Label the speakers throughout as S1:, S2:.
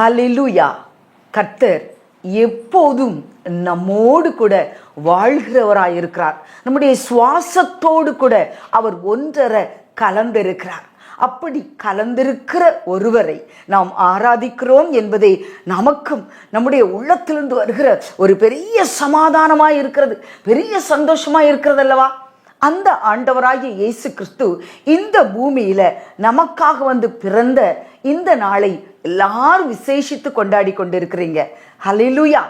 S1: ஹலிலுயா கர்த்தர் எப்போதும் நம்மோடு கூட வாழ்கிறவராய் இருக்கிறார் நம்முடைய சுவாசத்தோடு கூட அவர் ஒன்றரை கலந்திருக்கிறார். அப்படி கலந்திருக்கிற ஒருவரை நாம் ஆராதிக்கிறோம் என்பதை நமக்கும் நம்முடைய உள்ளத்திலிருந்து வருகிற ஒரு பெரிய சமாதானமாக இருக்கிறது பெரிய சந்தோஷமாக இருக்கிறது அல்லவா அந்த ஆண்டவராகிய இயேசு கிறிஸ்து இந்த பூமியில நமக்காக வந்து பிறந்த இந்த நாளை எல்லாரும் விசேஷித்து கொண்டாடி கொண்டிருக்கிறீங்க. ஹலிலுயா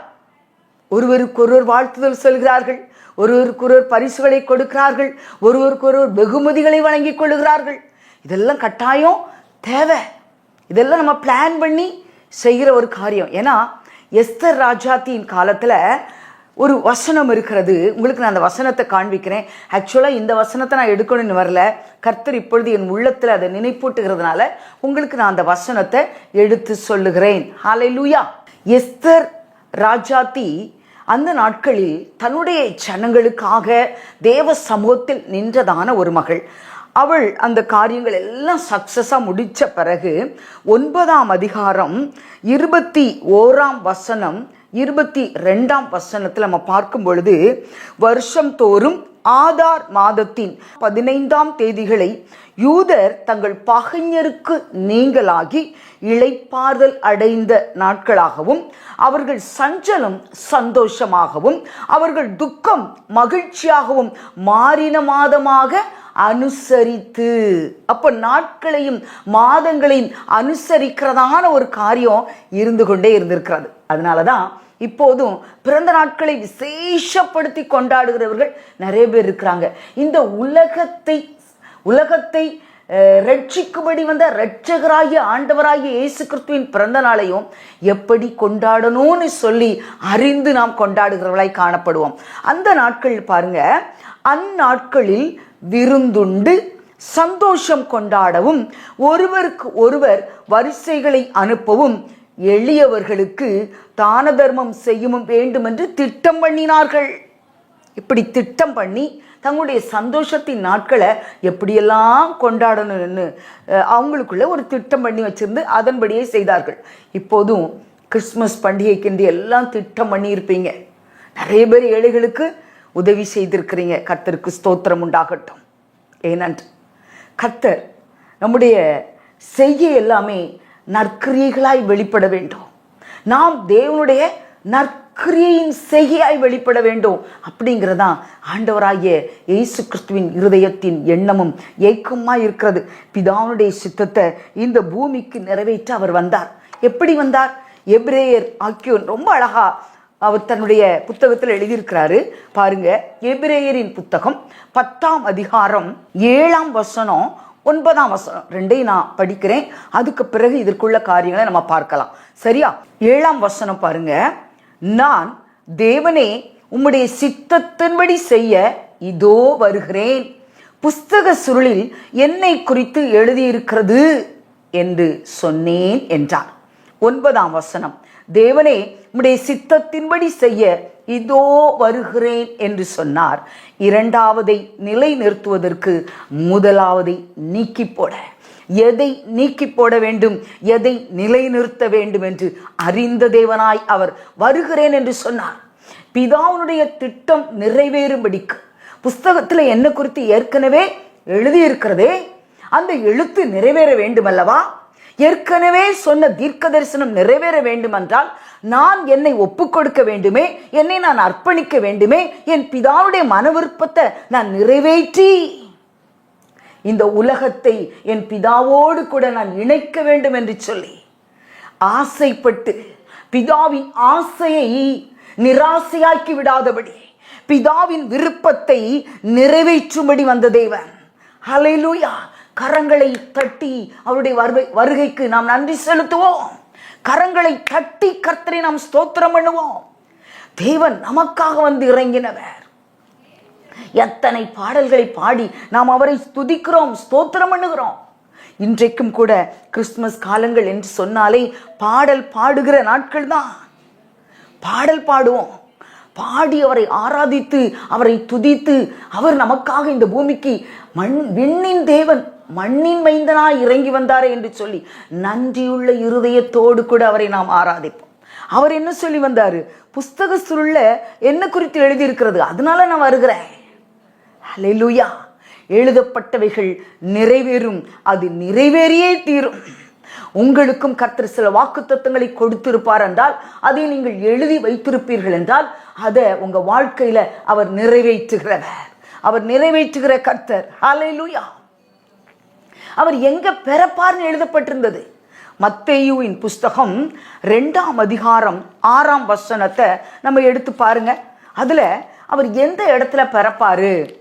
S1: ஒருவருக்கொருவர் வாழ்த்துதல் சொல்கிறார்கள். ஒருவருக்கொருவர் பரிசுகளை கொடுக்கிறார்கள். ஒருவருக்கொருவர் வெகுமதிகளை வழங்கிக் கொள்ளுகிறார்கள். இதெல்லாம் கட்டாயம் தேவை. இதெல்லாம் நம்ம பிளான் பண்ணி செய்கிற ஒரு காரியம். ஏன்னா எஸ்தர் ராஜாத்தியின் காலத்தில் ஒரு வசனம் இருக்கிறது. உங்களுக்கு நான் அந்த வசனத்தை காண்பிக்கிறேன். ஆக்சுவலாக இந்த வசனத்தை நான் எடுக்கணும்னு வரல. கர்த்தர் இப்பொழுது என் உள்ளத்தில் அதை நினைப்பூட்டுகிறதுனால உங்களுக்கு நான் அந்த வசனத்தை எடுத்து சொல்லுகிறேன். ஹalleluya எஸ்தர் ராஜாத்தி அந்த நாட்களில் தன்னுடைய ஜனங்களுக்காக தேவ சமூகத்தில் நின்றதான ஒரு மகள். அவள் அந்த காரியங்கள் எல்லாம் சக்சஸாக முடித்த பிறகு ஒன்பதாம் அதிகாரம் இருபத்தி ஓராம் வசனம் இருபத்தி ரெண்டாம் வசனத்தில் நம்ம பார்க்கும் பொழுது வருஷம் தோறும் ஆதார் மாதத்தின் பதினைந்தாம் தேதிகளை யூதர் தங்கள் பகைஞருக்கு நீங்களாகி இழைப்பாறுதல் அடைந்த நாட்களாகவும் அவர்கள் சஞ்சலம் சந்தோஷமாகவும் அவர்கள் துக்கம் மகிழ்ச்சியாகவும் மாறின மாதமாக அனுசரித்து. அப்ப நாட்களையும் மாதங்களையும் அனுசரிக்கிறதான ஒரு காரியம் இருந்து கொண்டே இருந்திருக்கிறது. அதனாலதான் இப்போதும் பிறந்த நாட்களை விசேஷப்படுத்தி கொண்டாடுகிறவர்கள் நிறைய பேர் இருக்கிறாங்க. இந்த உலகத்தை உலகத்தை ரட்சிக்கும்படி வந்த ரட்சகராகிய ஆண்டவராகிய இயேசு கிறிஸ்துவின் பிறந்த நாளையும் எப்படி கொண்டாடணும்னு சொல்லி அறிந்து நாம் கொண்டாடுகிறவர்களாய் காணப்படுவோம். அந்த நாட்கள் பாருங்க அந்நாட்களில் விருந்துண்டு சந்தோஷம் கொண்டாடவும் ஒருவருக்கு ஒருவர் வரிசைகளை அனுப்பவும் எளியவர்களுக்கு தான தர்மம் செய்யவும் வேண்டும் என்று திட்டம் பண்ணினார்கள். இப்படி திட்டம் பண்ணி தங்களுடைய சந்தோஷத்தின் நாட்களை எப்படியெல்லாம் கொண்டாடணும்னு அவங்களுக்குள்ள ஒரு திட்டம் பண்ணி வச்சிருந்து அதன்படியே செய்தார்கள். இப்போதும் கிறிஸ்மஸ் பண்டிகைக்கு எல்லாம் திட்டம் பண்ணியிருப்பீங்க. நிறைய பேர் ஏழைகளுக்கு உதவி செய்திருக்கிறீங்க. கர்த்தருக்கு ஸ்தோத்திரம் உண்டாகட்டும். ஏனென்று. கர்த்தர் நம்முடைய செய்ய எல்லாமே நற்கிரியைகளாய் வெளிப்பட வேண்டும். நாம் தேவனுடைய நற்கிரியையின் செய்கையாய் வெளிப்பட வேண்டும் அப்படிங்கிறதான் ஆண்டவராகிய இயேசு கிறிஸ்துவின் இருதயத்தின் எண்ணமும் ஏக்கமாக இருக்கிறது. பிதாவுடைய சித்தத்தை இந்த பூமிக்கு நிறைவேற்ற அவர் வந்தார். எப்படி வந்தார்? எப்ரேயர் ஆக்கியோன் ரொம்ப அழகா அவர் தன்னுடைய புத்தகத்தில் எழுதியிருக்கிறாரு. பாருங்க எபிரேயரின் புத்தகம் பத்தாம் அதிகாரம் ஏழாம் வசனம் ஒன்பதாம் வசனம். ரெண்டையும் நான் படிக்கிறேன். அதுக்கு பிறகு இதற்குள்ள காரியங்களை நம்ம பார்க்கலாம். சரியா? ஏழாம் வசனம் பாருங்க. நான் தேவனே உம்முடைய சித்தத்தின்படி செய்ய இதோ வருகிறேன். புஸ்தக சுருளில் என்னை குறித்து எழுதியிருக்கிறது என்று சொன்னேன் என்றார். ஒன்பதாம் வசனம். தேவனே உம்முடைய சித்தத்தின்படி செய்ய இதோ வருகிறேன் என்று சொன்னார். இரண்டாவதை நிலைநிறுத்துவதற்கு முதலாவதை நீக்கி போட எதை நீக்கி போட வேண்டும்? எதை நிலைநிறுத்த வேண்டும் என்று அறிந்த தேவனாய் அவர் வருகிறேன் என்று சொன்னார். பிதாவுடைய திட்டம் நிறைவேறும்படிக்கு புஸ்தகத்தில் என்ன குறித்து ஏற்கனவே எழுதியிருக்கிறதே அந்த எழுத்து நிறைவேற வேண்டுமல்லவா? ஏற்கனவே சொன்ன தீர்க்க தரிசனம் நிறைவேற வேண்டுமென்றால் நான் என்னை ஒப்புக்கொடுக்க வேண்டுமே என்னை நான் அர்ப்பணிக்க வேண்டுமே என் பிதாவுடைய மன விருப்பத்தை நான் நிறைவேற்றி. இந்த உலகத்தை என் பிதாவோடு கூட நான் இணைக்க வேண்டும் என்று சொல்லி ஆசைப்பட்டு பிதாவின் ஆசையை நிராசையாக்கி விடாதபடி பிதாவின் விருப்பத்தை நிறைவேற்றும்படி வந்த தேவன். ஹலைலூயா கரங்களை தட்டி அவருடைய வருகை வருகைக்கு நாம் நன்றி செலுத்துவோம். கரங்களை தட்டி கர்த்தரை நாம் ஸ்தோத்திரம் பண்ணுவோம். தேவன் நமக்காக வந்து இறங்கினவர். எத்தனை பாடல்களை பாடி நாம் அவரை துதிக்கிறோம் ஸ்தோத்திரம் பண்ணுகிறோம். இன்றைக்கும் கூட கிறிஸ்துமஸ் காலங்கள் என்று சொன்னாலே பாடல் பாடுகிற நாட்கள் தான். பாடல் பாடுவோம். பாடி அவரை ஆராதித்து அவரை துதித்து அவர் நமக்காக இந்த பூமிக்கு மண் விண்ணின் தேவன் மண்ணின் மைந்தனாய் இறங்கி வந்தாரே என்று சொல்லி நன்றியுள்ள இருதயத்தோடு கூட அவரை நாம் ஆராதிப்போம். அவர் என்ன சொல்லி வந்தாரு? புஸ்தக சுருள்ள என்ன குறித்து எழுதியிருக்கிறது? அதனால நான் வருகிறேன். லூயா எழுதப்பட்டவைகள் நிறைவேறும். அது நிறைவேறியே தீரும். உங்களுக்கும் கர்த்தர் சில வாக்குத்தத்தங்களை கொடுத்திருப்பார் என்றால் அதை நீங்கள் எழுதி வைத்திருப்பீர்கள் என்றால் அதை உங்க வாழ்க்கையில அவர் நிறைவேற்றுகிறவர். அவர் நிறைவேற்றுகிற கர்த்தர். ஹalleluya அவர் எங்க பிறப்பார்னு எழுதப்பட்டிருந்தது. மத்தேயுவின் புஸ்தகம் ரெண்டாம் அதிகாரம் ஆறாம் வசனத்தை நம்ம எடுத்து பாருங்க. அதுல அவர் எந்த இடத்துல பிறப்பாரு?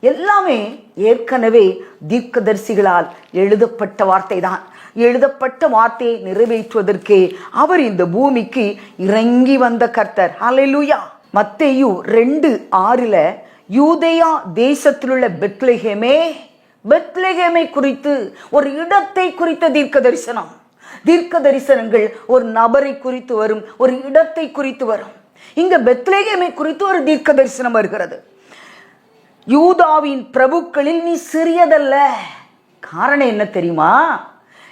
S1: எல்லாமே ஏற்கனவே தீர்க்கதரிசிகளால் எழுதப்பட்ட வார்த்தை தான் எழுதப்பட்ட வார்த்தையை நிறைவேற்றுவதற்கே அவர் இந்த பூமிக்கு இறங்கி வந்த கர்த்தர். ஹalleluya. மத்தேயு ரெண்டு ஆறுல யூதேயா தேசத்திலுள்ள பெத்லெகேமே பெத்லகேமை குறித்து ஒரு இடத்தை குறித்த தீர்க்க தரிசனம் தீர்க்க தரிசனங்கள் ஒரு நபரை குறித்து வரும் ஒரு இடத்தை குறித்து வரும். இங்க பெத்லேகேமை குறித்து ஒரு தீர்க்க தரிசனம் வருகிறது. யூதாவின் பிரபுக்களில் நீ சிறியதல்ல. காரணம் என்ன தெரியுமா?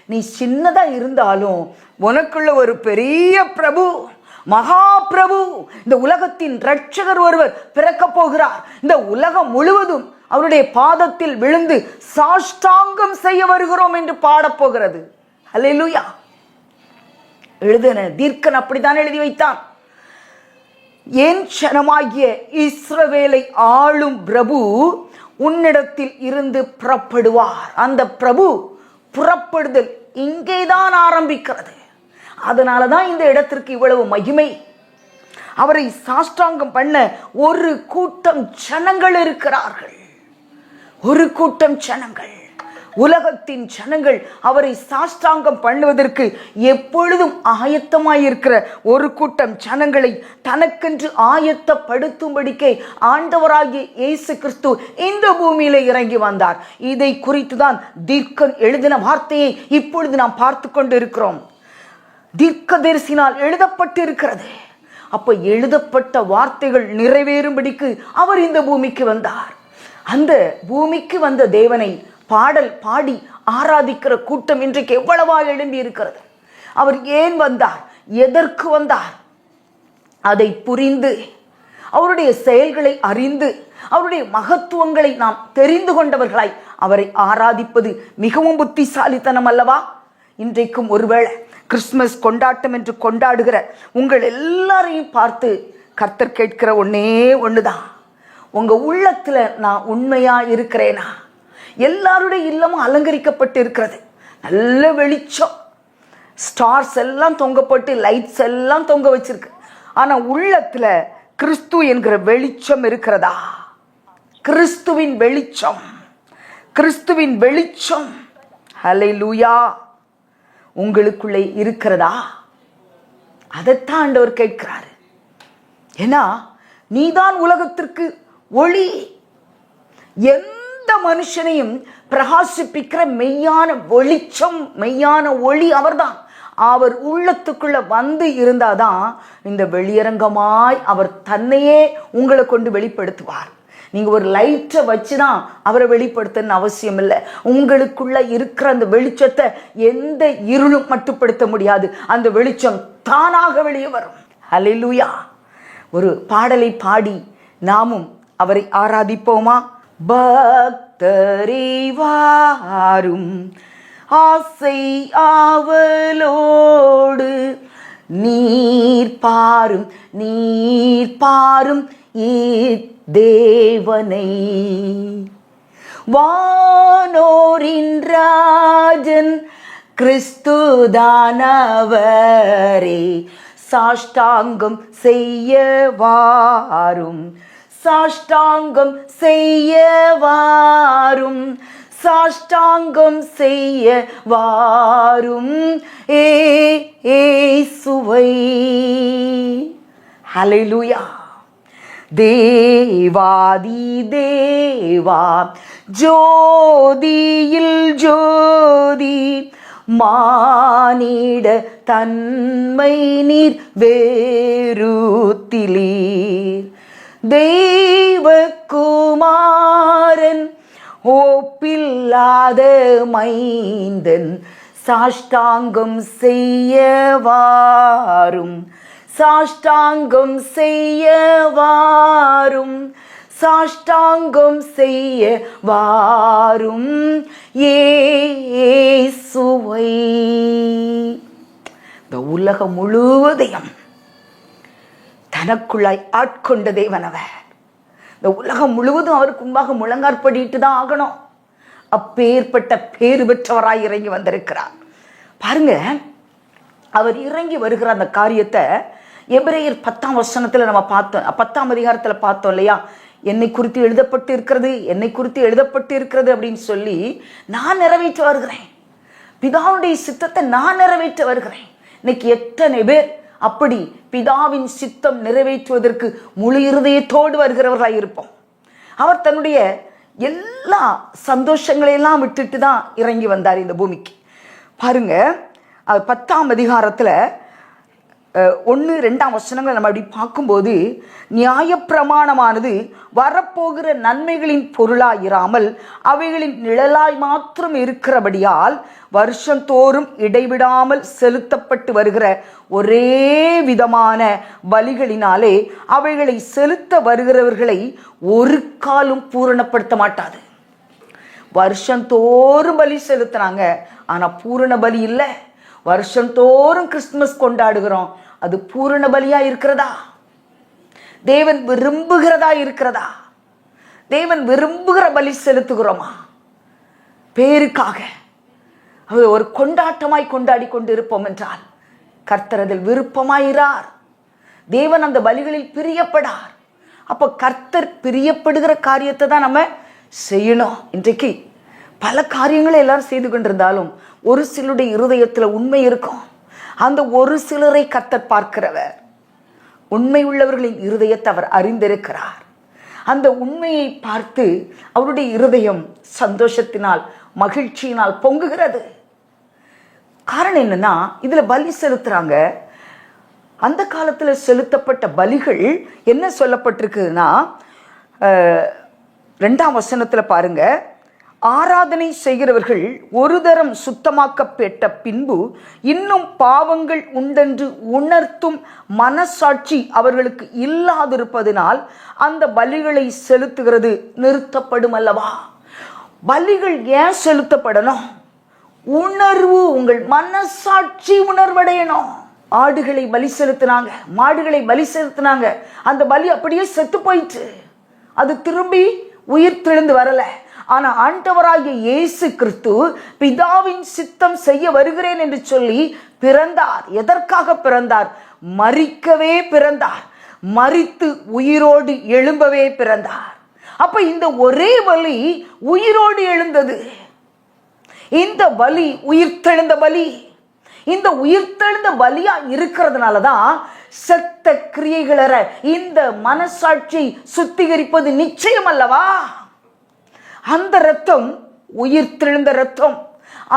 S1: நீ சின்னதா இருந்தாலும் உனக்குள்ள ஒரு பெரிய பிரபு மகா பிரபு. இந்த உலகத்தின் ரட்சகர் ஒருவர் பிறக்க போகிறார். இந்த உலகம் முழுவதும் அவருடைய பாதத்தில் விழுந்து சாஷ்டாங்கம் செய்ய வருகிறோம் என்று பாடப்போகிறது. அல்லேலூயா எழுதின தீர்க்கன் அப்படித்தான் எழுதி வைத்தான். என் சனமாகிய இஸ்ரவேலை ஆளும் பிரபு உன்னிடத்தில் இருந்து புறப்படுவார்? அந்த பிரபு புறப்படுதல் இங்கேதான் ஆரம்பிக்கிறது. அதனால தான் இந்த இடத்திற்கு இவ்வளவு மகிமை. அவரை சாஷ்டாங்கம் பண்ண ஒரு கூட்டம் ஜனங்கள் இருக்கிறார்கள். ஒரு கூட்டம் ஜனங்கள் உலகத்தின் ஜனங்கள் அவரை சாஷ்டாங்கம் பண்ணுவதற்கு எப்பொழுதும் ஆயத்தமாயிருக்கிற ஒரு கூட்டம் ஜனங்களை தனக்கென்று ஆயத்தப்படுத்தும்படிக்கே ஆண்டவராகிய இயேசு கிறிஸ்து இந்த பூமியில இறங்கி வந்தார். இதை குறித்து தான் தீர்க்கன் எழுதின வார்த்தையை இப்பொழுது நாம் பார்த்து கொண்டு இருக்கிறோம் தீர்க்கதரிசினால் எழுதப்பட்டு இருக்கிறது அப்ப எழுதப்பட்ட வார்த்தைகள் நிறைவேறும்படிக்கு அவர் இந்த பூமிக்கு வந்தார். அந்த பூமிக்கு வந்த தேவனை பாடல் பாடி ஆராதிக்கிற கூட்டம் இன்றைக்கு எவ்வளவா எழும்பி இருக்கிறது. அவர் ஏன் வந்தார்? எதற்கு வந்தார்? அதை புரிந்து அவருடைய செயல்களை அறிந்து அவருடைய மகத்துவங்களை நாம் தெரிந்து கொண்டவர்களாய் அவரை ஆராதிப்பது மிகவும் புத்திசாலித்தனம் அல்லவா? இன்றைக்கும் ஒருவேளை கிறிஸ்மஸ் கொண்டாட்டம் என்று கொண்டாடுகிற உங்கள் எல்லாரையும் பார்த்து கர்த்தர் கேட்கிற ஒன்னே ஒன்றுதான் உங்கள் உள்ளத்தில் நான் உண்மையாக இருக்கிறேனா? எல்லாருடைய இல்லமும் அலங்கரிக்கப்பட்டு இருக்கிறது நல்ல வெளிச்சம். ஸ்டார்ஸ் எல்லாம் தொங்கப்பட்டு லைட்ஸ் எல்லாம் தொங்க வச்சிருக்கு. ஆனால் உள்ளத்தில் கிறிஸ்து என்கிற வெளிச்சம் இருக்கிறதா? கிறிஸ்துவின் வெளிச்சம். கிறிஸ்துவின் வெளிச்சம். ஹலை லூயா உங்களுக்குள்ளே இருக்கிறதா? அதைத்தான் ஆண்டவர் கேட்கிறாரு. ஏன்னா நீதான் உலகத்திற்கு ஒளி. எந்த மனுஷனையும் பிரகாசிப்பிக்கிற மெய்யான வெளிச்சம் மெய்யான ஒளி அவர்தான். அவர் உள்ளத்துக்குள்ள வந்து இருந்தாதான் இந்த வெளியரங்கமாய் அவர் தன்னையே உங்களை கொண்டு வெளிப்படுத்துவார். நீங்க ஒரு லைட்டை வச்சுதான் அவரை வெளிப்படுத்தணும்னு அவசியம் இல்லை. உங்களுக்குள்ள இருக்கிற அந்த வெளிச்சத்தை எந்த இருளும் மட்டுப்படுத்த முடியாது. அந்த வெளிச்சம் தானாக வெளியே வரும். ஹalleluya. ஒரு பாடலை பாடி நாமும் அவரை ஆராதிப்போமா? பக்தரிவாரும் ஆசை ஆவலோடு நீர் பாரும் நீர் பாரும் தேவனை. வானோரின் ராஜன் கிறிஸ்துதானவரே சாஷ்டாங்கம் செய்ய வாரும். சாஷ்டாங்கம் செய்ய வாரும் சாஷ்டாங்கம் செய்ய வாரும் ஏ சுவை. ஹalleluya. தேவாதி தேவா. ஜோதியில் ஜோதி. மானிட தன்மை நீர் வேறுத்திலீர் தெய்வகுமாரன் ஓப்பில்லாத மைந்தன் சாஷ்டாங்கம் செய்யவாரும் சாஷ்டாங்கம் செய்யவாரும் சாஷ்டாங்கம் செய்ய வாரும் ஏ சுவை இந்த உலகம் முழுவதையும் தனக்குள்ளாய் ஆட்கொண்ட தேவன் அவர். இந்த உலகம் முழுவதும் அவருக்கு முன்பாக முழங்காற்படிட்டு தான் ஆகணும். அப்பேற்பட்ட பேறு பெற்றவராய் இறங்கி வந்திருக்கிறார். பாருங்க அவர் இறங்கி வருகிற அந்த காரியத்தை எபிரேயர் பத்தாம் வசனத்தில் நம்ம பார்த்தோம். பத்தாம் அதிகாரத்தில் பார்த்தோம் இல்லையா? என்னை குறித்து எழுதப்பட்டு இருக்கிறது என்னை குறித்து எழுதப்பட்டு இருக்கிறது அப்படின்னு சொல்லி நான் நிறைவேற்ற வருகிறேன். பிதாவுடைய சித்தத்தை நான் நிறைவேற்ற வருகிறேன். இன்னைக்கு எத்தனை பேர் அப்படி பிதாவின் சித்தம் நிறைவேற்றுவதற்கு முழு இருதயத்தோடு வருகிறவர்களாக இருப்போம். அவர் தன்னுடைய எல்லா சந்தோஷங்களையெல்லாம் விட்டுட்டு தான் இறங்கி வந்தார் இந்த பூமிக்கு. பாருங்க பத்தாம் அதிகாரத்தில் ஒன்று ரெண்டாம் வசனங்களை நம்ம அப்படி பார்க்கும்போது நியாயப்பிரமாணமானது வரப்போகிற நன்மைகளின் பொருளாயிராமல் அவைகளின் நிழலாய் மாத்திரம் இருக்கிறபடியால் வருஷந்தோறும் இடைவிடாமல் செலுத்தப்பட்டு வருகிற ஒரே விதமான பலிகளினாலே அவைகளை செலுத்த வருகிறவர்களை ஒரு காலும் பூரணப்படுத்த மாட்டாது. வருஷந்தோறும் பலி செலுத்துனாங்க ஆனால் பூரண பலி இல்லை. வருஷந்தோறும் கிறிஸ்துமஸ் கொண்டாடுகிறோம் அது பூரண பலியா இருக்கிறதா? தேவன் விரும்புகிறதா இருக்கிறதா? தேவன் விரும்புகிற பலி செலுத்துகிறோமா? பேருக்காக அவர் ஒரு கொண்டாட்டமாய் கொண்டாடி கொண்டு இருப்போம் என்றால் கர்த்தர் அதில் தேவன் அந்த பலிகளில் பிரியப்படார். அப்போ கர்த்தர் பிரியப்படுகிற காரியத்தை தான் நம்ம செய்யணும். இன்றைக்கு பல காரியங்களை எல்லாரும் செய்து கொண்டிருந்தாலும் ஒரு சிலருடைய இருதயத்தில் உண்மை இருக்கும். அந்த ஒரு சிலரை கத்தர் பார்க்கிறவர். உண்மை உள்ளவர்களின் இருதயத்தை அவர் அறிந்திருக்கிறார். அந்த உண்மையை பார்த்து அவருடைய இருதயம் சந்தோஷத்தினால் மகிழ்ச்சியினால் பொங்குகிறது. காரணம் என்னன்னா இதுல பலி செலுத்துறாங்க. அந்த காலத்தில் செலுத்தப்பட்ட பலிகள் என்ன சொல்லப்பட்டிருக்குதுன்னா ரெண்டாம் வசனத்தில் பாருங்கள் ஆராதனை செய்கிறவர்கள் ஒரு தரம் சுத்தமாக்கப்பட்ட பின்பு இன்னும் பாவங்கள் உண்டென்று உணர்த்தும் மனசாட்சி அவர்களுக்கு இல்லாதிருப்பதினால் அந்த பலிகளை செலுத்துகிறது நிறுத்தப்படும் அல்லவா? பலிகள் ஏன் செலுத்தப்படணும்? உணர்வு உங்கள் மனசாட்சி உணர்வடையணும். ஆடுகளை பலி செலுத்தினாங்க மாடுகளை பலி செலுத்தினாங்க. அந்த பலி அப்படியே செத்து போயிட்டு அது திரும்பி உயிர் தெழுந்து வரலை. ஆனால் ஆண்டவராகிய இயேசு கிறிஸ்து பிதாவின் சித்தம் செய்ய வருகிறேன் என்று சொல்லி பிறந்தார். எதற்காக பிறந்தார்? மறிக்கவே பிறந்தார். மறித்து உயிரோடு எழும்பவே பிறந்தார். அப்ப இந்த ஒரே பலி உயிரோடு எழுந்தது. இந்த பலி உயிர்த்தெழுந்த பலி இந்த உயிர்த்தெழுந்த பலியா இருக்கிறதுனால தான் செத்த கிரியைகளற இந்த மனசாட்சி சுத்திகரிப்பது நிச்சயம் அல்லவா? அந்த ரத்தம் உயிர் உயிர்த்தெழுந்த ரத்தம்.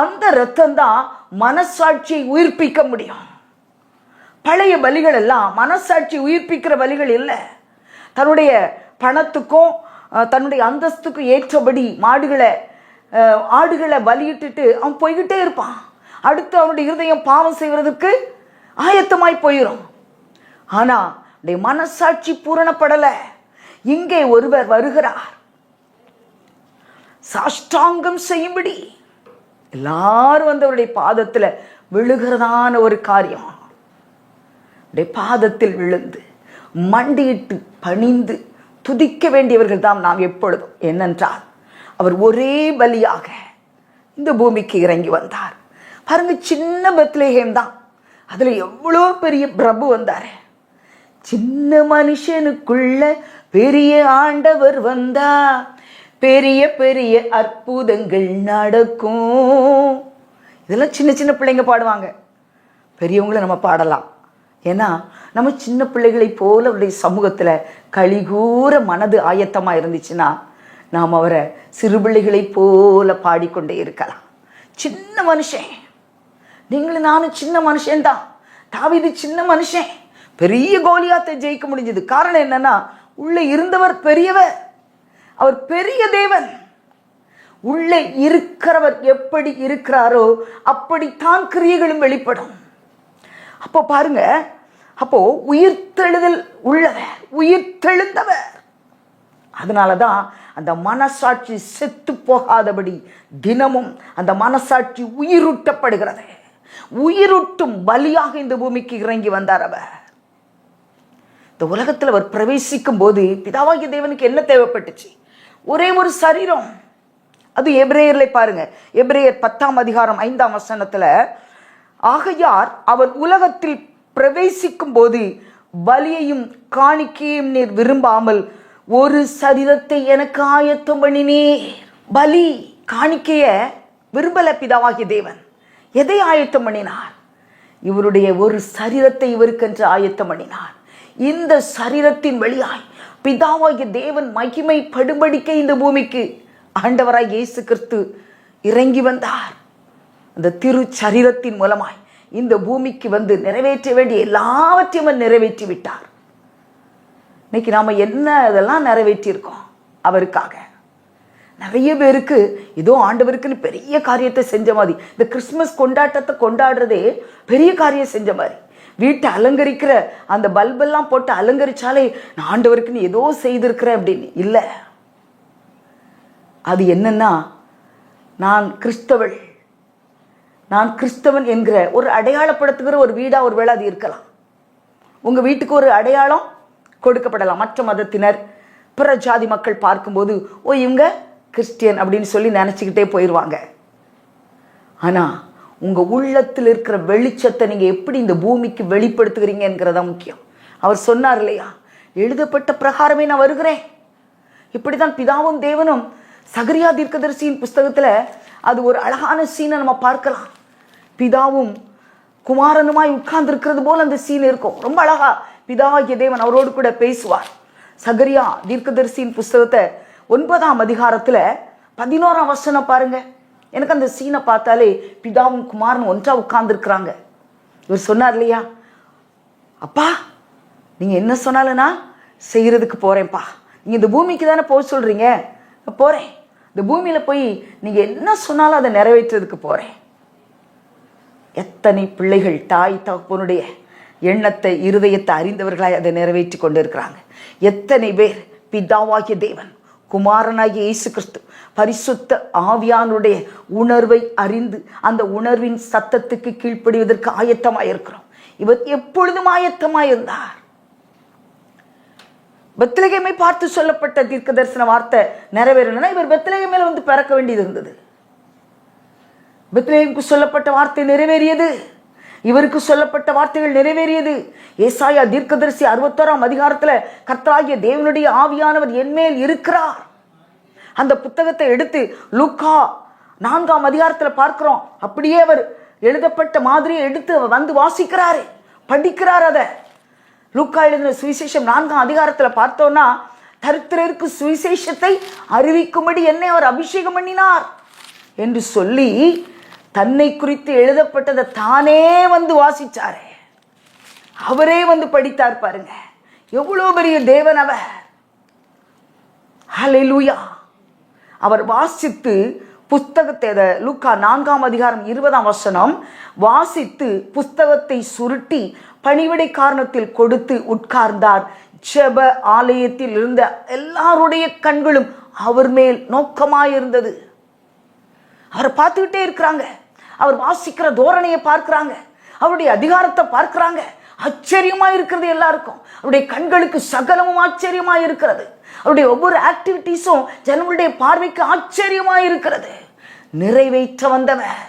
S1: அந்த ரத்தம் தான் மனசாட்சியை உயிர்ப்பிக்க முடியும். பழைய பலிகள் எல்லாம் மனசாட்சி உயிர்ப்பிக்கிற பலிகள் இல்லை. தன்னுடைய பணத்துக்கும் தன்னுடைய அந்தஸ்துக்கும் ஏற்றபடி மாடுகளை ஆடுகளை பலியிட்டுட்டு அவன் போய்கிட்டே இருப்பான். அடுத்து அவனுடைய இருதயம் பாவம் செய்வதற்கு ஆயத்தமாய் போயிடும் ஆனால் அவனுடைய மனசாட்சி பூரணப்படலை. இங்கே ஒருவர் வருகிறார். சாஷ்டாங்கம் செய்யும்படி. எல்லாரும் வந்து அவருடைய பாதத்துல விழுகிறதான ஒரு காரியம். அவருடைய பாதத்தில் விழுந்து மண்டியிட்டு பணிந்து துதிக்க வேண்டியவர்கள் தான் நாம் எப்பொழுதும். என்னென்றால் அவர் ஒரே பலியாக இந்த பூமிக்கு இறங்கி வந்தார். பாருங்க சின்ன பத்லேஹேம் தான். அதுல எவ்வளோ பெரிய பிரபு வந்தார். சின்ன மனுஷனுக்குள்ள பெரிய ஆண்டவர் வந்தா பெரிய பெரிய அற்புதங்கள் நடக்கும். இதெல்லாம் சின்ன சின்ன பிள்ளைங்க பாடுவாங்க. பெரியவங்களை நம்ம பாடலாம். ஏன்னா நம்ம சின்ன பிள்ளைகளை போல அவருடைய சமூகத்தில் கழிகூற மனது ஆயத்தமாக இருந்துச்சுன்னா நாம் அவரை சிறு பிள்ளைகளை போல பாடிக்கொண்டே இருக்கலாம். சின்ன மனுஷன். நீங்களும் நானும் சின்ன மனுஷன்தான் தாவிது சின்ன மனுஷன். பெரிய கோலியாத்தை ஜெயிக்க முடிஞ்சது. காரணம் என்னன்னா உள்ளே இருந்தவர் பெரியவர். அவர் பெரிய தேவன். உள்ளே இருக்கிறவர் எப்படி இருக்கிறாரோ அப்படித்தான் கிரியைகளும் வெளிப்படும். அப்போ பாருங்க அப்போ உயிர்த்தெழுதல் உள்ளவர் உயிர்த்தெழுந்தவர். அதனால தான் அந்த மனசாட்சி செத்து போகாதபடி தினமும் அந்த மனசாட்சி உயிரூட்டப்படுகிறது. உயிரூட்டும் பலியாக இந்த பூமிக்கு இறங்கி வந்தார் அவர். இந்த உலகத்தில் அவர் பிரவேசிக்கும் போது பிதாவாகிய தேவனுக்கு என்ன தேவைப்பட்டுச்சு? ஒரே ஒரு சரீரம். அது எப்ரேயரில் பாருங்க. எப்ரேயர் பத்தாம் அதிகாரம் ஐந்தாம் வசனத்துல ஆகையார் அவர் உலகத்தில் பிரவேசிக்கும் போது பலியையும் காணிக்கையும் நீர் விரும்பாமல் ஒரு சரீரத்தை எனக்கு ஆயத்தம் பண்ணினீர். பலி காணிக்கைய விரும்பல பிதாவாகிய தேவன். எதை ஆயத்தம் பண்ணினார்? இவருடைய ஒரு சரீரத்தை இவருக்கென்று ஆயத்தம் பண்ணினார். இந்த சரீரத்தின் வழியாய் பிதாவாகிய தேவன் மகிமை படுபடிக்க இந்த பூமிக்கு ஆண்டவராய் இயேசு கிறிஸ்து இறங்கி வந்தார். அந்த திரு சரீரத்தின் மூலமாய் இந்த பூமிக்கு வந்து நிறைவேற்ற வேண்டிய எல்லாவற்றையும் அவர் நிறைவேற்றி விட்டார். இன்னைக்கு நாம என்ன இதெல்லாம் நிறைவேற்றியிருக்கோம்? அவருக்காக. நிறைய பேருக்கு ஏதோ ஆண்டவருக்குன்னு பெரிய காரியத்தை செஞ்ச மாதிரி இந்த கிறிஸ்மஸ் கொண்டாட்டத்தை கொண்டாடுறதே பெரிய காரியம் செஞ்ச மாதிரி. வீட்டை அலங்கரிக்கிற அந்த பல்பெல்லாம் போட்டு அலங்கரிச்சாலே நான் ஆண்டவருக்குன்னு ஏதோ செய்திருக்கிறேன் அப்படின்னு. இல்லை. அது என்னன்னா நான் கிறிஸ்தவள். நான் கிறிஸ்தவன் என்கிற ஒரு அடையாளப்படுத்துகிற ஒரு வீடாக ஒரு வேளை அது இருக்கலாம். உங்கள் வீட்டுக்கு ஒரு அடையாளம் கொடுக்கப்படலாம். மற்ற மதத்தினர் பிற ஜாதி மக்கள் பார்க்கும்போது ஓ இவங்க கிறிஸ்டியன் அப்படின்னு சொல்லி நினச்சிக்கிட்டே போயிடுவாங்க ஆனால் உங்கள் உள்ளத்தில் இருக்கிற வெளிச்சத்தை நீங்கள் எப்படி இந்த பூமிக்கு வெளிப்படுத்துகிறீங்கிறதா முக்கியம். அவர் சொன்னார் இல்லையா? எழுதப்பட்ட பிரகாரமே நான் வருகிறேன். இப்படி தான் பிதாவும் தேவனும் சகரியா தீர்க்கதரிசியின் புஸ்தகத்தில் அது ஒரு அழகான சீனை நம்ம பார்க்கலாம். பிதாவும் குமாரனுமாய் உட்கார்ந்து இருக்கிறது போல் அந்த சீன் இருக்கும். ரொம்ப அழகா பிதாவாகிய தேவன் அவரோடு கூட பேசுவார். சகரியா தீர்க்கதரிசியின் புஸ்தகத்தை ஒன்பதாம் அதிகாரத்தில் பதினோராம் வசனம் பாருங்கள் எனக்கு அந்த சீனை பார்த்தாலே பிதாவும் குமார்னு ஒன்றா உட்காந்துருக்குறாங்க இவர் சொன்னார் இல்லையா? அப்பா நீங்கள் என்ன சொன்னாலும் நான் போகிறேன்ப்பா நீங்கள் இந்த பூமிக்கு தானே போக சொல்கிறீங்க போகிறேன் இந்த பூமியில் போய் நீங்கள் என்ன சொன்னாலும் அதை நிறைவேற்றுறதுக்கு போகிறேன் எத்தனை பிள்ளைகள் தாய் தகப்பனுடைய எண்ணத்தை இருதயத்தை அறிந்தவர்களாய் அதை நிறைவேற்றி கொண்டிருக்கிறாங்க. எத்தனை பேர் பிதாவாகிய தேவன் குமாரனாகிய இயேசு கிறிஸ்து பரிசுத்த ஆவியானுடைய உணர்வை அறிந்து அந்த உணர்வின் சத்தத்துக்கு கீழ்ப்படிவதற்கு ஆயத்தமாயிருக்கிறோம். இவர் எப்பொழுதும் ஆயத்தமாயிருந்தார். பெத்லகேமை பார்த்து சொல்லப்பட்ட தீர்க்க தரிசன வார்த்தை நிறைவேறணும்னா இவர் பெத்லகேமையில வந்து பிறக்க வேண்டியது இருந்தது. பெத்லேமுக்கு சொல்லப்பட்ட வார்த்தை நிறைவேறியது. இவருக்கு சொல்லப்பட்ட வார்த்தைகள் நிறைவேறியது. ஏசாயா தீர்க்கதரிசி அறுபத்தோராம் அதிகாரத்தில் கர்த்தராகிய தேவனுடைய ஆவியானவர் என்மேல் இருக்கிறார். அந்த புத்தகத்தை எடுத்து லுக்கா நான்காம் அதிகாரத்தில் பார்க்கிறோம். அப்படியே அவர் எழுதப்பட்ட மாதிரியை எடுத்து அவர் வந்து வாசிக்கிறாரு. படிக்கிறார் அதை. லுக்கா எழுதின சுவிசேஷம் நான்காம் அதிகாரத்தில் பார்த்தோம்னா தரித்திரருக்கு சுவிசேஷத்தை அறிவிக்கும்படி என்னை அவர் அபிஷேகம் பண்ணினார் என்று சொல்லி தன்னை குறித்து எழுதப்பட்டதை தானே வந்து வாசிச்சாரே. அவரே வந்து படித்தார் பாருங்க. எவ்வளோ பெரிய தேவன் அவர். ஹalleluya. அவர் வாசித்து புஸ்தகத்தை அதை லூக்கா நான்காம் அதிகாரம் இருபதாம் வசனம் வாசித்து புஸ்தகத்தை சுருட்டி பணிவிடை காரணத்தில் கொடுத்து உட்கார்ந்தார். ஜெப ஆலயத்தில் இருந்த எல்லாருடைய கண்களும் அவர் மேல் நோக்கமாயிருந்தது. அவரை பார்த்துக்கிட்டே இருக்கிறாங்க. அவர் வாசிக்கிற தோரணையை பார்க்குறாங்க. அவருடைய அதிகாரத்தை பார்க்குறாங்க. ஆச்சரியமாக இருக்கிறது எல்லாருக்கும். அவருடைய கண்களுக்கு சகலமும் ஆச்சரியமாக இருக்கிறது. அவருடைய ஒவ்வொரு ஆக்டிவிட்டீஸும் ஜனங்களுடைய பார்வைக்கு ஆச்சரியமாக இருக்கிறது. நிறைவேற்ற வந்தவர்.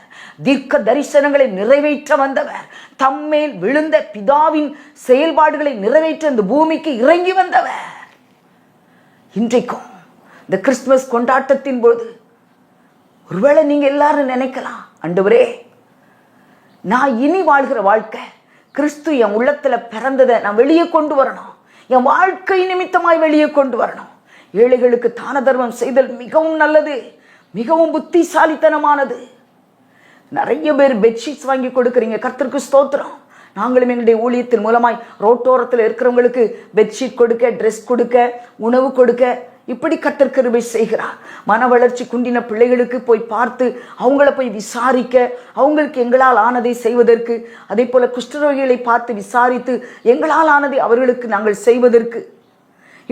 S1: தீர்க்க தரிசனங்களை நிறைவேற்ற வந்தவர். தம்மேல் விழுந்த பிதாவின் செயல்பாடுகளை நிறைவேற்ற இந்த பூமிக்கு இறங்கி வந்தவர். இன்றைக்கும் இந்த கிறிஸ்துமஸ் கொண்டாட்டத்தின் பொழுது ஒருவேளை நீங்க எல்லாரும் நினைக்கலாம் அண்டவரே நான் இனி வாழ்கிற வாழ்க்கை கிறிஸ்து என் உள்ளத்தில் பிறந்ததை நான் வெளியே கொண்டு வரணும். என் வாழ்க்கை நிமித்தமாய் வெளியே கொண்டு வரணும். ஏழைகளுக்கு தான தர்மம் செய்தல் மிகவும் நல்லது மிகவும் புத்திசாலித்தனமானது. நிறைய பேர் பெட்ஷீட்ஸ் வாங்கி கொடுக்குறீங்க. கர்த்தருக்கு ஸ்தோத்திரம். நாங்களும் எங்களுடைய ஊழியத்தின் மூலமாய் ரோட்டோரத்தில் இருக்கிறவங்களுக்கு பெட்ஷீட் கொடுக்க ட்ரெஸ் கொடுக்க உணவு கொடுக்க இப்படி கர்த்தர் கிருபை செய்கிறார். மன வளர்ச்சி குண்டின பிள்ளைகளுக்கு போய் பார்த்து அவங்கள போய் விசாரிக்க அவங்களுக்கு எங்களால் ஆனதை செய்வதற்கு அதே போல குஷ்டரோகிகளை பார்த்து விசாரித்து எங்களால் ஆனதை அவர்களுக்கு நாங்கள் செய்வதற்கு.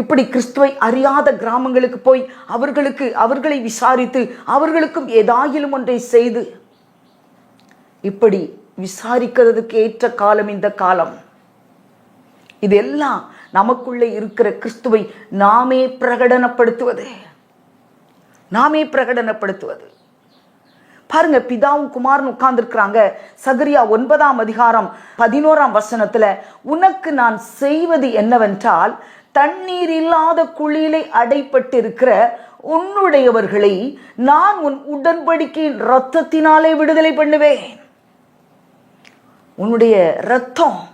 S1: இப்படி கிறிஸ்துவை அறியாத கிராமங்களுக்கு போய் அவர்களுக்கு அவர்களை விசாரித்து அவர்களுக்கும் ஏதாயிலும் ஒன்றை செய்து. இப்படி விசாரிக்கிறதுக்கு ஏற்ற காலம் இந்த காலம். இதெல்லாம் நமக்குள்ளே இருக்கிற கிறிஸ்துவை நாமே பிரகடனப்படுத்துவது. நாமே பிரகடனப்படுத்துவது. பாருங்க பிதாவும் குமார்னு உட்கார்ந்துருக்கிறாங்க. சகரியா ஒன்பதாம் அதிகாரம் பதினோராம் வசனத்துல உனக்கு நான் செய்வது என்னவென்றால் தண்ணீர் இல்லாத குழியிலே அடைப்பட்டிருக்கிற உன்னுடையவர்களை நான் உன் உடன்படிக்கையின் ரத்தத்தினாலே விடுதலை பண்ணுவேன். உன்னுடைய ரத்தம்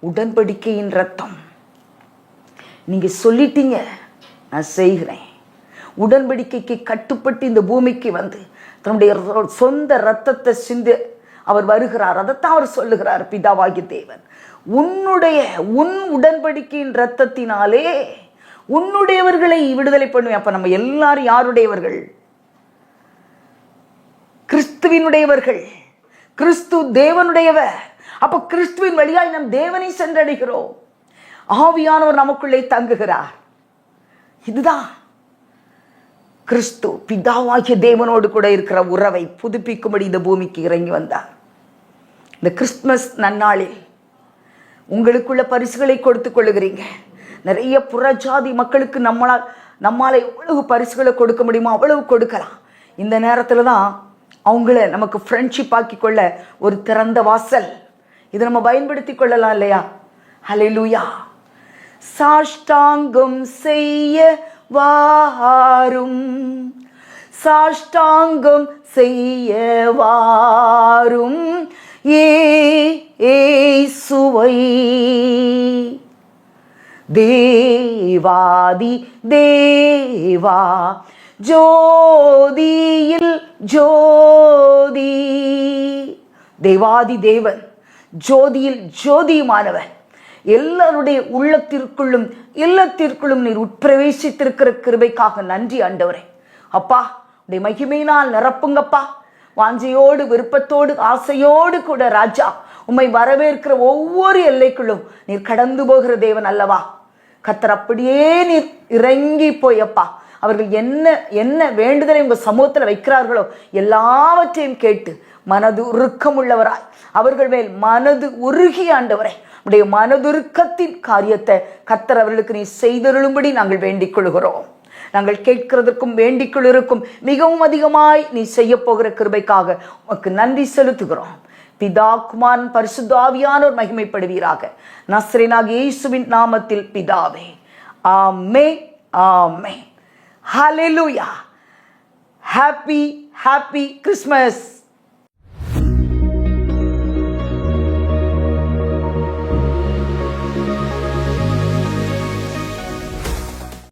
S1: உடன்படிக்கையின் ரத்தம். நீங்க சொல்லிட்டீங்க நான் செய்கிறேன். உடன்படிக்கைக்கு கட்டுப்பட்டு இந்த பூமிக்கு வந்து தன்னுடைய ரொ- சொந்த ரத்தத்தை சிந்து அவர் வருகிறார். அதைத்தான் அவர் சொல்லுகிறார் பிதாவாகிய தேவன். உன்னுடைய உன் உடன்படிக்கையின் ரத்தத்தினாலே உன்னுடையவர்களை விடுதலை பண்ணுவேன். அப்ப நம்ம எல்லாரும் யாருடையவர்கள்? கிறிஸ்துவினுடையவர்கள். கிறிஸ்து தேவனுடையவர். அப்ப கிறிஸ்துவின் வழியாய் நம் தேவனை சென்றடைகிறோம். ஆவியானவர் நமக்குள்ளே தங்குகிறார். இதுதான் கிறிஸ்து பிதாவாகிய தேவனோடு கூட இருக்கிற உறவை புதுப்பிக்கும்படி இந்த பூமிக்கு இறங்கி வந்தார். இந்த கிறிஸ்துமஸ் நன்னாளில் உங்களுக்குள்ள பரிசுகளை கொடுத்துக் கொள்ளுகிறீங்க. நிறைய புறஜாதி மக்களுக்கு நம்மளால் நம்மால் எவ்வளவு பரிசுகளை கொடுக்க முடியுமோ அவ்வளவு கொடுக்கலாம். இந்த நேரத்தில் தான் அவங்கள நமக்கு ஃப்ரெண்ட்ஷிப் ஆக்கி கொள்ள ஒரு திறந்த வாசல் இதை நம்ம பயன்படுத்தி கொள்ளலாம் இல்லையா? ஹalleluya. சாஷ்டாங்கம் செய்ய வாரும். சாஷ்டாங்கம் செய்ய வாரும். ஏ சுவை தேவாதி தேவா. ஜோதியில் ஜோதி. தேவாதி தேவன். ஜோதியில் ஜோதியுமானவர். எல்லாருடைய உள்ளத்திற்குள்ளும் இல்லத்திற்குள்ளும் நீர் உட்பிரவேசித்திருக்கிற கிருபைக்காக நன்றி ஆண்டவரே. அப்பா உடைய மகிமையினால் நிரப்புங்கப்பா. வாஞ்சையோடு விருப்பத்தோடு ஆசையோடு கூட ராஜா உம்மை வரவேற்கிற ஒவ்வொரு எல்லைக்குள்ளும் நீர் கடந்து போகிற தேவன் அல்லவா? கத்தர் அப்படியே நீர் இறங்கி போயப்பா அவர்கள் என்ன என்ன வேண்டுதலை உங்கள் சமூகத்தில் வைக்கிறார்களோ எல்லாவற்றையும் கேட்டு மனது உருக்கமுள்ளவராய். அவர்கள் மேல் மனது உருகி ஆண்டவரை. உடைய மனதுருக்கத்தின் காரியத்தை கத்தர் அவர்களுக்கு நீ செய்தருளும்படி நாங்கள் வேண்டிக் கொள்கிறோம் நாங்கள் கேட்கிறதற்கும் வேண்டிக்கொள்ளிருக்கும் மிகவும் அதிகமாய் நீ செய்ய போகிற கிருபைக்காக உனக்கு நன்றி செலுத்துகிறோம். பிதா குமாரன் பரிசுத்தாவியானோர் மகிமைப்படுவீராக. நஸ்ரீனாக இயேசுவின் நாமத்தில் பிதாவே. ஆமே ஆமே ஹalleluya ஹாப்பி ஹாப்பி கிறிஸ்மஸ்